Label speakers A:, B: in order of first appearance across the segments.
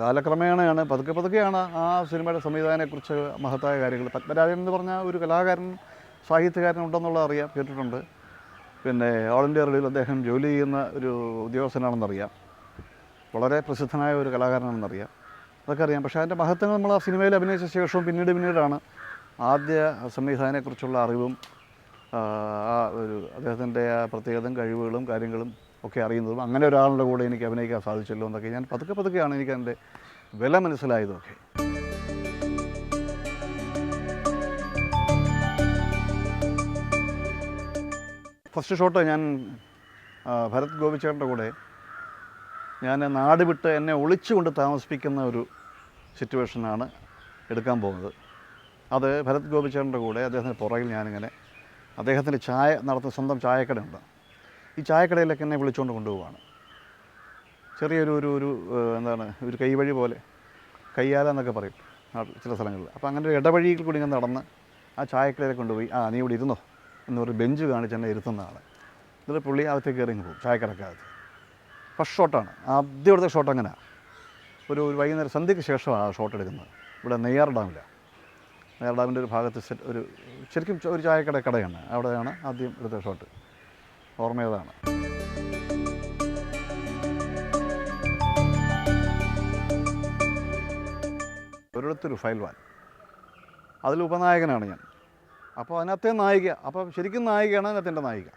A: കാലക്രമേണയാണ് പതുക്കെ പതുക്കെയാണ് ആ സിനിമയുടെ സംവിധാനത്തെക്കുറിച്ച് മഹത്തായ കാര്യങ്ങൾ. പത്മരാജൻ എന്ന് പറഞ്ഞ ഒരു കലാകാരൻ സാഹിത്യകാരൻ ഉണ്ടെന്നുള്ളത് അറിയാം കേട്ടിട്ടുണ്ട്. പിന്നെ ഓൾ ഇന്ത്യ റേഡിയോയിൽ അദ്ദേഹം ജോലി ചെയ്യുന്ന ഒരു ഉദ്യോഗസ്ഥനാണെന്നറിയാം. വളരെ പ്രസിദ്ധനായ ഒരു കലാകാരനാണെന്നറിയാം. അതൊക്കെ അറിയാം. പക്ഷേ അതിന്റെ മഹത്വങ്ങൾ നമ്മൾ ആ സിനിമയിൽ അഭിനയിച്ച ശേഷവും പിന്നീട് പിന്നീടാണ് ആദ്യ സംവിധാനത്തെക്കുറിച്ചുള്ള അറിവും ആ, ഒരു അദ്ദേഹത്തിന്റെ ആ പ്രത്യേകതയും കഴിവുകളും കാര്യങ്ങളും ഒക്കെ അറിയുന്നതും അങ്ങനെ ഒരാളുടെ കൂടെ എനിക്ക് അഭിനയിക്കാൻ സാധിച്ചല്ലോ എന്നൊക്കെ ഞാൻ പതുക്കെ പതുക്കെയാണ് എനിക്ക് അതിന്റെ വില മനസ്സിലായതൊക്കെ. ഫസ്റ്റ് ഷോട്ട് ഞാൻ ഭരത് ഗോപിച്ചേട്ടന്റെ കൂടെ ഞാൻ നാട് വിട്ട് എന്നെ ഒളിച്ചുകൊണ്ട് താമസിപ്പിക്കുന്ന ഒരു സിറ്റുവേഷനാണ് എടുക്കാൻ പോകുന്നത്. അത് ഭരത് ഗോപിച്ചേട്ടന്റെ കൂടെ അദ്ദേഹത്തിന്റെ പുറകിൽ ഞാനിങ്ങനെ അദ്ദേഹത്തിന്റെ ചായ നടത്തുന്ന സ്വന്തം ചായക്കടയുണ്ട്. ഈ ചായക്കടയിലൊക്കെ എന്നെ വിളിച്ചുകൊണ്ട് കൊണ്ടുപോവാണ്. ചെറിയൊരു ഒരു ഒരു എന്താണ് ഒരു കൈവഴി പോലെ കയ്യാല എന്നൊക്കെ പറയും ചില സ്ഥലങ്ങളിൽ. അപ്പോൾ അങ്ങനെ ഒരു ഇടവഴിയിൽ കൂടി ഇങ്ങനെ നടന്ന് ആ ചായക്കടയിൽ കൊണ്ടുപോയി ആ നീ ഇവിടെ ഇരുന്നോ എന്ന് ഒരു ബെഞ്ച് കാണിച്ച് എന്നെ ഇരുത്തുന്നതാണ്. എന്നിട്ട് പുള്ളി അകത്തേക്ക് കയറി ഇങ്ങ് പോകും ചായക്കടക്കകത്ത് ഫസ്റ്റ് ഷോട്ടാണ് ആദ്യം എടുത്ത ഷോട്ട് അങ്ങനെ ഒരു ഒരു വൈകുന്നേരം സന്ധ്യയ്ക്ക് ശേഷമാണ് ആ ഷോട്ട് എടുക്കുന്നത്. ഇവിടെ നെയ്യാർ ഡാമില്ല നെയ്യാർ ഡാമിന്റെ ഒരു ഭാഗത്ത് ഒരു ശരിക്കും ഒരു ചായക്കട കടയാണ്. അവിടെയാണ് ആദ്യം എടുത്ത ഷോട്ട് ഓർമ്മയതാണ് ഒരിടത്തൊരു ഫയൽ വാൻ അതിൽ ഉപനായകനാണ് ഞാൻ. അപ്പോൾ അതിനകത്തെ നായിക അപ്പോൾ ശരിക്കും നായികയാണ് അതിനകത്ത് നായിക.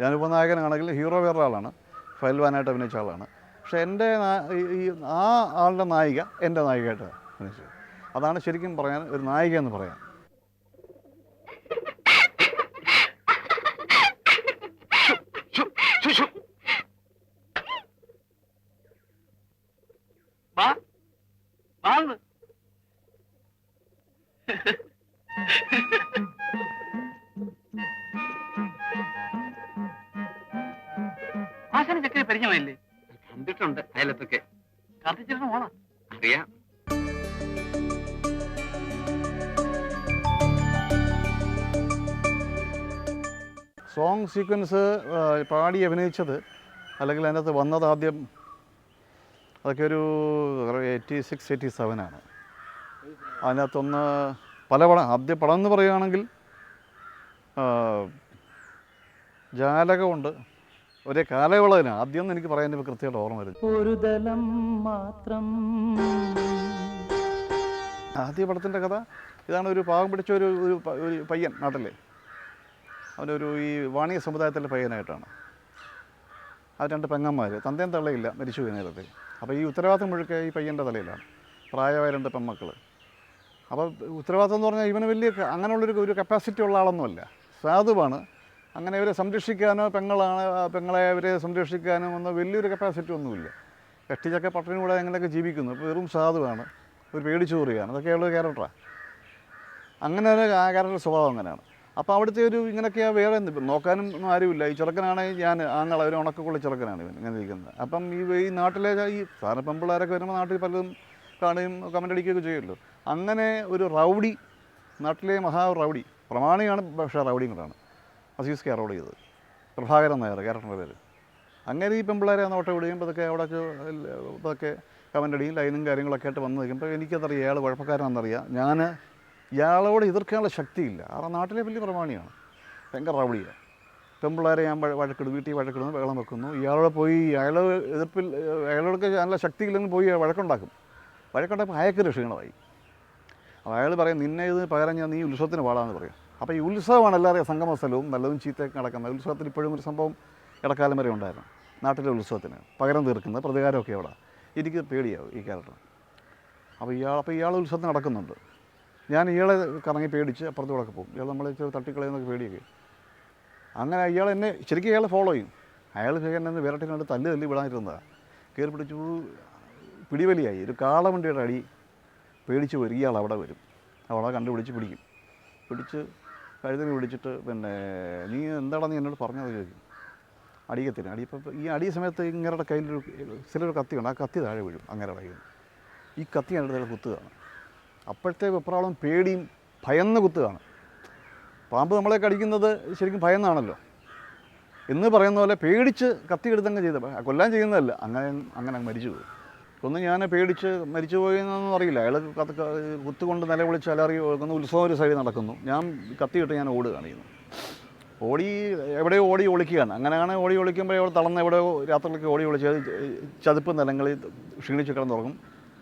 A: ഞാൻ ഉപനായകനാണെങ്കിൽ ഹീറോ വേറെ ആളാണ് ഫയൽ വാനായിട്ട് അഭിനയിച്ച ആളാണ്. പക്ഷേ എന്റെ ആ ആളുടെ നായിക എന്റെ നായികയായിട്ട് അഭിനയിച്ചത്. അതാണ് ശരിക്കും പറയാൻ ഒരു നായിക എന്ന് പറയാൻ
B: വാ വാന്ന് ആശാന ചക്കര പരിചയമായില്ലേ?
C: കണ്ടിട്ടുണ്ട് അയലത്തൊക്കെ.
B: കാർത്തിച്ചേട്ടൻ പോണ
C: അറിയാം.
A: സോങ് സീക്വൻസ് പാടി അഭിനയിച്ചത് അല്ലെങ്കിൽ അതിനകത്ത് വന്നത് ആദ്യം അതൊക്കെ ഒരു എയ്റ്റി സിക്സ് എയ്റ്റി സെവനാണ് അതിനകത്തൊന്ന് പല പടം ആദ്യ പടം എന്ന് പറയുകയാണെങ്കിൽ ജാലകമുണ്ട്. ഒരേ കാലയളവിന് ആദ്യം ഒന്നും എനിക്ക് പറയാൻ കൃത്യമായിട്ട് ഓർമ്മ വരുന്നു
D: ഒരു ദലം മാത്രം.
A: ആദ്യ പടത്തിന്റെ കഥ ഇതാണ് ഒരു പാവം പിടിച്ച ഒരു ഒരു പയ്യൻ നാട്ടിലെ. അവനൊരു ഈ വാണിയ സമുദായത്തിലെ പയ്യനായിട്ടാണ്. ആ രണ്ട് പെങ്ങന്മാർ തന്തയും തള്ളയില്ല മരിച്ചു നേരത്തെ. അപ്പോൾ ഈ ഉത്തരവാദിത്തം മുഴുക്കെ ഈ പയ്യന്റെ തലയിലാണ്. പ്രായമായ രണ്ട് പെൺമക്കൾ അപ്പോൾ ഉത്തരവാദിത്തം എന്ന് പറഞ്ഞാൽ ഇവന് വലിയ അങ്ങനെയുള്ളൊരു ഒരു കപ്പാസിറ്റി ഉള്ള ആളൊന്നുമല്ല. സാധുവാണ്. അങ്ങനെ ഇവരെ സംരക്ഷിക്കാനോ പെങ്ങളാണ് പെങ്ങളെ അവരെ സംരക്ഷിക്കാനോ ഒന്നും വലിയൊരു കപ്പാസിറ്റി ഒന്നുമില്ല. കഷ്ടിച്ചൊക്കെ പട്ടണി കൂടെ അങ്ങനെയൊക്കെ ജീവിക്കുന്നു. ഇപ്പോൾ വെറും സാധുവാണ്. ഒരു പേടിച്ചോറിയാണ് അതൊക്കെയുള്ള ക്യാരക്ടറാണ് അങ്ങനെ ഒരു ക്യാരക്ടർ സ്വഭാവം അങ്ങനെയാണ്. അപ്പോൾ അവിടുത്തെ ഒരു ഇങ്ങനെയൊക്കെയാ വേറെ നോക്കാനും ഒന്നും ആരുമില്ല. ഈ ചെറുക്കനാണെങ്കിൽ ഞാൻ ആങ്ങളെ ഒരു ഉണക്കക്കുള്ള ചെറുക്കനാണ് ഇവൻ ഇങ്ങനെ ഇരിക്കുന്നത്. അപ്പം ഈ ഈ നാട്ടിലെ ഈ സാധാരണ പെമ്പിള്ളേരൊക്കെ വരുമ്പോൾ നാട്ടിൽ പലതും കാണുകയും കമന്റ് അടിക്കുകയൊക്കെ ചെയ്യുമല്ലോ. അങ്ങനെ ഒരു റൗഡി നാട്ടിലെ മഹാ റൗഡി പ്രമാണിയാണ് പക്ഷേ റൗഡിയും കൂടാണ് അസീസ് കെ റൗഡ് ചെയ്തത്. പ്രഭാകരൻ നായർ ക്യാരക്ടറിന്റെ പേര്. അങ്ങനെ ഈ പെമ്പിള്ളേരെ നോട്ടം വിടുകയും അതൊക്കെ അവിടെ ഇതൊക്കെ കമന്റ് അടിയും ലൈനും കാര്യങ്ങളൊക്കെ ആയിട്ട് വന്നു നിൽക്കുമ്പോൾ എനിക്കതറിയാം ഇയാൾ കുഴപ്പക്കാരനാണെന്നറിയാം ഞാൻ ഇയാളോട് എതിർക്കാനുള്ള ശക്തിയില്ല. കാരണം നാട്ടിലെ വലിയ പ്രമാണിയാണ്. ഭയങ്കര റൗഡിയാണ്. പെമ്പിള്ളേരെ ഞാൻ വഴ- വഴക്കിടും വീട്ടിൽ വഴക്കിടുന്നു വെള്ളം വെക്കുന്നു. ഇയാളോട് പോയി അയാൾ എതിർപ്പിൽ അയാളോടൊക്കെ നല്ല ശക്തിയില്ലെങ്കിൽ പോയി വഴക്കുണ്ടാക്കും. വഴക്കുണ്ടാക്കുമ്പോൾ അയാൾക്കൊരു ക്ഷീണമായി അപ്പോൾ അയാൾ പറയും നിന്നെ ഇത് പകരം ഞാൻ നീ ഉത്സവത്തിന് പാടാന്ന് പറയും. അപ്പോൾ ഈ ഉത്സവമാണ് എല്ലാവരെയും സംഗമ സ്ഥലവും നല്ലതും ചീത്തയൊക്കെ നടക്കുന്നത്. ഉത്സവത്തിൽ ഇപ്പോഴും ഒരു സംഭവം ഇടക്കാലം വരെ ഉണ്ടായിരുന്നു. നാട്ടിലെ ഉത്സവത്തിന് പകരം തീർക്കുന്നത് പ്രതികാരമൊക്കെ അവിടെ. എനിക്ക് പേടിയാവും ഈ ക്യാരക്ടർ. അപ്പോൾ ഇയാൾ അപ്പോൾ ഇയാൾ ഉത്സവത്തിന് നടക്കുന്നുണ്ട്. ഞാൻ ഇയാളെ കറങ്ങി പേടിച്ച് അപ്പുറത്തൂടെ പോകും. ഇയാൾ നമ്മളെ ഇച്ചിരി തട്ടിക്കളയുന്നൊക്കെ പേടിയൊക്കെ. അങ്ങനെ ഇയാൾ എന്നെ ശരിക്കും ഇയാളെ ഫോളോ ചെയ്യും. അയാൾ എന്നെ വിരട്ടിനോട് തല്ല് തല്ലി വിടാനിരുന്നതാണ് കയറി പിടിച്ചു പിടിവലിയായി. ഒരു കാളവണ്ടിയുടെ അടി പേടിച്ച് വരും ഇയാൾ അവിടെ വരും. അവളെ കണ്ടുപിടിച്ച് പിടിക്കും. പിടിച്ച് കഴുതിനെ പിടിച്ചിട്ട് പിന്നെ നീ എന്താടാ നീ എന്നോട് പറഞ്ഞത്? ചോദിക്കും. അടിയത്തിന് അടി ഇപ്പം ഈ അടിയ സമയത്ത് ഇങ്ങരുടെ കയ്യിലൊരു ചിലൊരു കത്തിയുണ്ട്. ആ കത്തി താഴെ വീഴും അങ്ങനെ കയ്യിൽ ഈ കത്തി എന്റെ കുത്തുകയാണ്. അപ്പോഴത്തെ വെപ്രാളം പേടിയും ഭയന്ന് കുത്തുകയാണ്. പാമ്പ് നമ്മളെ കടിക്കുന്നത് ശരിക്കും ഭയന്നാണല്ലോ. എന്ന് പറയുന്ന പോലെ പേടിച്ച് കത്തി എടുത്തങ്ങ് ചെയ്ത കൊല്ലാൻ ചെയ്യുന്നതല്ല. അങ്ങനെ അങ്ങനെ അങ്ങ് മരിച്ചു പോയി. ഒന്ന് ഞാൻ പേടിച്ച് മരിച്ചു പോയെന്നൊന്നും അറിയില്ല. അയാൾ കുത്തുകൊണ്ട് നിലവിളിച്ച് അലറി ഒന്ന് ഉത്സവം ഒരു സൈഡിൽ നടക്കുന്നു. ഞാൻ കത്തിയിട്ട് ഞാൻ ഓടുകയാണ് കാണിക്കുന്നു. ഓടി എവിടെയോ ഓടി ഒളിക്കുകയാണ്. അങ്ങനെയാണ് ഓടി ഒളിക്കുമ്പോൾ അവിടെ തളർന്ന് എവിടെയോ രാത്രിയിലൊക്കെ ഓടി ഒളിച്ച് ചതുപ്പ് നിലങ്ങളിൽ ക്ഷീണിച്ച് കിടന്നുറങ്ങും.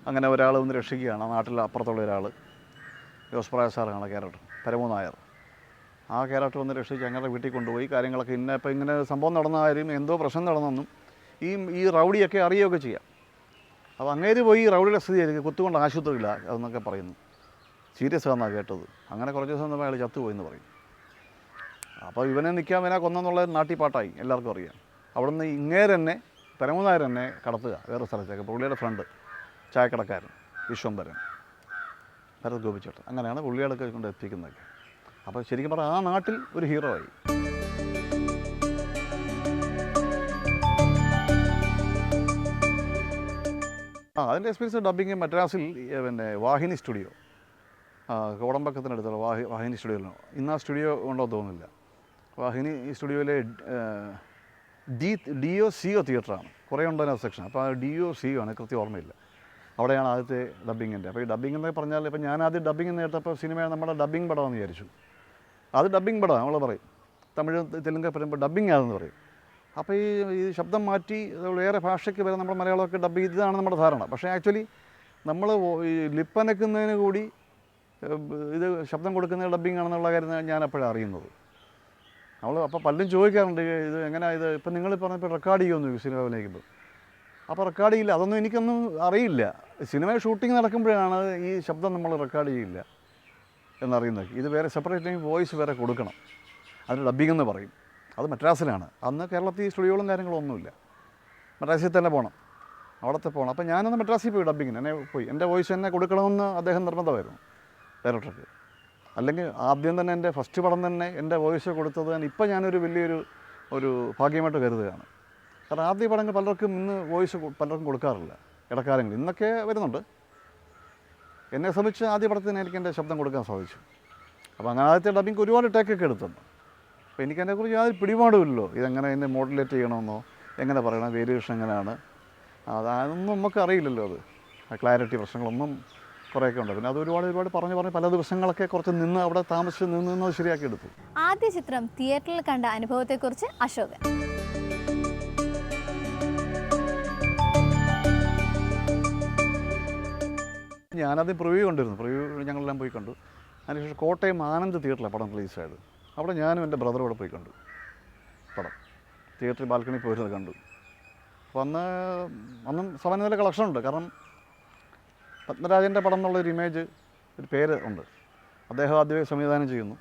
A: അങ്ങനെ ഒരാൾ ഒന്ന് രക്ഷിക്കുകയാണ്. നാട്ടിൽ അപ്പുറത്തുള്ള ഒരാൾ ജോസ്പ്രായ സാറാണ് ക്യാരക്ടർ. പരമോ നായർ. ആ ക്യാരക്ടർ ഒന്ന് രക്ഷിച്ച് ഞങ്ങളുടെ വീട്ടിൽ കൊണ്ടുപോയി. കാര്യങ്ങളൊക്കെ ഇന്ന ഇപ്പം ഇങ്ങനെ സംഭവം നടന്ന എന്തോ പ്രശ്നം നടന്നെന്നും ഈ ഈ റൗഡിയൊക്കെ അറിയുകയൊക്കെ ചെയ്യാം. അപ്പോൾ അങ്ങേര് പോയി റൗഡിയുടെ സ്ഥിതി ആയിരിക്കും. കുത്തുകൊണ്ട് ആശുപത്രിയില്ല എന്നൊക്കെ പറയുന്നു. സീരിയസ് ആണെന്നാണ് കേട്ടത്. അങ്ങനെ കുറച്ച് ദിവസം തന്നെ അയാൾ ചത്തുപോയി എന്ന് പറയും. അപ്പോൾ ഇവനെ നിൽക്കാൻ വേന കൊന്നെന്നുള്ള നാട്ടിപ്പാട്ടായി എല്ലാവർക്കും അറിയാം. അവിടുന്ന് ഇങ്ങേര് തന്നെ തന്നെ കടത്തുക. വേറെ സ്ഥലത്തേക്ക്. പുള്ളിയുടെ ഫ്രണ്ട് ചായക്കടക്കാരൻ വിശ്വംഭരൻ. ഭരത് ഗോപിച്ചേട്ടൻ. അങ്ങനെയാണ് പുള്ളികളൊക്കെ കൊണ്ട് എത്തിക്കുന്നതൊക്കെ. അപ്പോൾ ശരിക്കും പറഞ്ഞാൽ ആ നാട്ടിൽ ഒരു ഹീറോ ആയി. ആ അതിന്റെ എക്സ്പീരിയൻസ് ഡബിങ് മദ്രാസിൽ പിന്നെ വാഹിനി സ്റ്റുഡിയോ കോടമ്പക്കത്തിനടുത്തുള്ള വാഹി വാഹിനി സ്റ്റുഡിയോയിലാണ് ഇന്ന് ആ സ്റ്റുഡിയോ ഉണ്ടോ തോന്നുന്നില്ല. Vahini സ്റ്റുഡിയോയിലെ D D O C O തിയേറ്ററാണ് കുറേ ഉണ്ട് അതിനകത്ത് സെക്ഷൻ അപ്പോൾ ആ ഡി ഒ സി ഒ ആണ് കൃത്യം ഓർമ്മയില്ല. അവിടെയാണ് ആദ്യത്തെ ഡബിങ്ങിന്റെ അപ്പോൾ ഈ ഡബിംഗ് എന്ന് പറഞ്ഞാൽ ഇപ്പോൾ ഞാൻ ആദ്യം ഡബിംഗ് എന്ന് സിനിമയാണ് സിനിമ നമ്മുടെ ഡബിംഗ് പടമാണെന്ന് വിചാരിച്ചു. അത് ഡബിംഗ് പടമാണ് നമ്മൾ പറയും. തമിഴ് തെലുങ്ക് പറയുമ്പോൾ ഡബിംഗ് ആണെന്ന് പറയും. അപ്പോൾ ഈ ഈ ശബ്ദം മാറ്റി വേറെ ഭാഷയ്ക്ക് വരെ നമ്മുടെ മലയാളമൊക്കെ ഡബ് ചെയ്തതാണ് നമ്മുടെ ധാരണ. പക്ഷേ ആക്ച്വലി നമ്മൾ ഈ ലിപ്പനക്കുന്നതിന് കൂടി ഇത് ശബ്ദം കൊടുക്കുന്ന ഡബ്ബിംഗ് ആണെന്നുള്ള കാര്യം ഞാൻ അപ്പോഴാണ് അറിയുന്നത്. നമ്മൾ അപ്പോൾ പലരും ചോദിക്കാറുണ്ട് ഇത് എങ്ങനെ ഇത്? ഇപ്പം നിങ്ങൾ പറഞ്ഞപ്പോൾ റെക്കോർഡ് ചെയ്യുമെന്ന് സിനിമ അഭിനയിക്കുമ്പോൾ അപ്പോൾ റെക്കോർഡ് ചെയ്യില്ല. അതൊന്നും എനിക്കൊന്നും അറിയില്ല. സിനിമ ഷൂട്ടിംഗ് നടക്കുമ്പോഴാണ് ഈ ശബ്ദം നമ്മൾ റെക്കോർഡ് ചെയ്യില്ല എന്നറിയുന്നത്. ഇത് വേറെ സെപ്പറേറ്റ് വോയിസ് വേറെ കൊടുക്കണം. അതിന് ഡബ്ബിംഗ് എന്ന് പറയും. അത് മദ്രാസിലാണ്. അന്ന് കേരളത്തിൽ സ്റ്റുഡിയോകളും കാര്യങ്ങളും ഒന്നുമില്ല. മദ്രാസിൽ തന്നെ പോകണം അവിടത്തെ പോകണം അപ്പോൾ ഞാനന്ന് മദ്രാസിൽ പോയി ഡബ്ബിങ്ങിന്. എന്നെ പോയി. എന്റെ വോയിസ് എന്നെ കൊടുക്കണമെന്ന് അദ്ദേഹം നിർബന്ധമായിരുന്നു. ഡയറക്ടർക്ക് അല്ലെങ്കിൽ ആദ്യം തന്നെ എന്റെ ഫസ്റ്റ് പടം തന്നെ എന്റെ വോയിസ് കൊടുത്തത് ഇപ്പോൾ ഞാനൊരു വലിയൊരു ഒരു ഭാഗ്യമായിട്ട് കരുതുകയാണ്. കാരണം ആദ്യ പടങ്ങൾ പലർക്കും ഇന്ന് വോയിസ് പലർക്കും കൊടുക്കാറില്ല. ഇടക്കാലങ്ങളിൽ. ഇന്നൊക്കെ വരുന്നുണ്ട്. എന്നെ സംബന്ധിച്ച് ആദ്യ പടത്തിന് എനിക്ക് എന്റെ ശബ്ദം കൊടുക്കാൻ സാധിച്ചു. അപ്പോൾ അങ്ങനെ ആദ്യത്തെ ഡബിങ് ഒരുപാട് ടേക്കൊക്കെ എടുത്തുണ്ട് അപ്പോൾ എനിക്ക് അതിനെക്കുറിച്ച് യാതൊരു പിടിപാടുമില്ലല്ലോ. ഇതെങ്ങനെ എന്നെ മോഡുലേറ്റ് ചെയ്യണമെന്നോ എങ്ങനെ പറയണം വേരിയേഷൻ എങ്ങനെയാണ്. അത് അതൊന്നും നമുക്ക് അറിയില്ലല്ലോ അത്. ആ ക്ലാരിറ്റി പ്രശ്നങ്ങളൊന്നും കുറേയൊക്കെ ഉണ്ട്. പിന്നെ അത് ഒരുപാട് ഒരുപാട് പറഞ്ഞ് പറഞ്ഞ് പല ദിവസങ്ങളൊക്കെ കുറച്ച് നിന്ന് അവിടെ താമസിച്ച് നിന്ന് നിന്ന് ശരിയാക്കി എടുത്തു.
E: ആദ്യ ചിത്രം തിയേറ്ററിൽ കണ്ട അനുഭവത്തെക്കുറിച്ച് അശോകൻ.
A: ഞാനത് പ്രിവ്യൂ കണ്ടിരുന്നു. പ്രിവ്യൂ ഞങ്ങളെല്ലാം പോയി കണ്ടു. അതിനുശേഷം കോട്ടയം ആനന്ദ് തിയേറ്ററിലാണ് പടം റിലീസായത്. അവിടെ ഞാനും എന്റെ ബ്രദറും കൂടെ പോയി കണ്ടു. പടം. തിയേറ്ററിൽ ബാൽക്കണി പോയിരുന്നത് കണ്ടു. അപ്പോൾ അന്ന് അന്നും സമയം നല്ല കളക്ഷൻ ഉണ്ട്. കാരണം പത്മരാജന്റെ പടം എന്നുള്ളൊരു ഇമേജ് ഒരു പേര് ഉണ്ട്. അദ്ദേഹം ആദ്യമേ സംവിധാനം ചെയ്യുന്നു.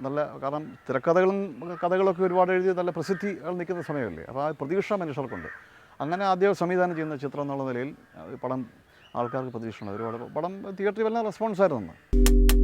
A: നല്ല കാരണം തിരക്കഥകളും കഥകളൊക്കെ ഒരുപാട് എഴുതി നല്ല പ്രസിദ്ധി നിൽക്കുന്ന സമയമല്ലേ? അപ്പോൾ ആ പ്രതീക്ഷ മനുഷ്യർക്കുണ്ട്. അങ്ങനെ ആദ്യം സംവിധാനം ചെയ്യുന്ന ചിത്രം എന്നുള്ള നിലയിൽ പടം ആൾക്കാർക്ക് പ്രതീക്ഷയുണ്ട്. ഒരുപാട് പടം തിയേറ്ററിൽ വല്ല റെസ്പോൺസ് ആയിരുന്നു അന്ന്.